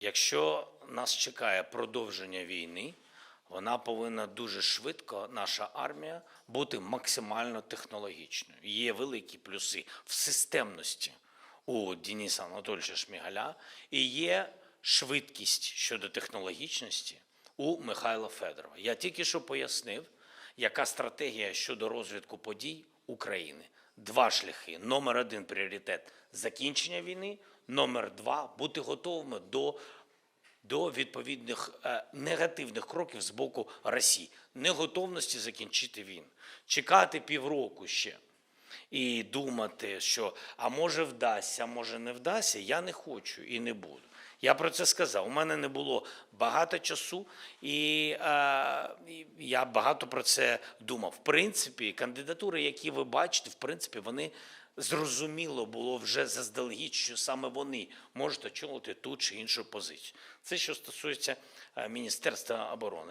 Якщо нас чекає продовження війни, вона повинна дуже швидко, наша армія, бути максимально технологічною. Є великі плюси в системності у Дениса Анатольовича Шмигаля і є швидкість щодо технологічності у Михайла Федорова. Я тільки що пояснив, яка стратегія щодо розвитку подій України. Два шляхи. Номер один пріоритет закінчення війни. Номер два бути готовими до до відповідних е, негативних кроків з боку Росії, неготовності закінчити війну, чекати півроку ще і думати, що а може вдасться, а може не вдасться, я не хочу і не буду. Я про це сказав. У мене не було багато часу, і, е, я багато про це думав. В принципі, кандидатури, які ви бачите, в принципі, вони зрозуміло було вже заздалегідь, що саме вони можуть очолити ту чи іншу позицію. Це що стосується е, Міністерства оборони.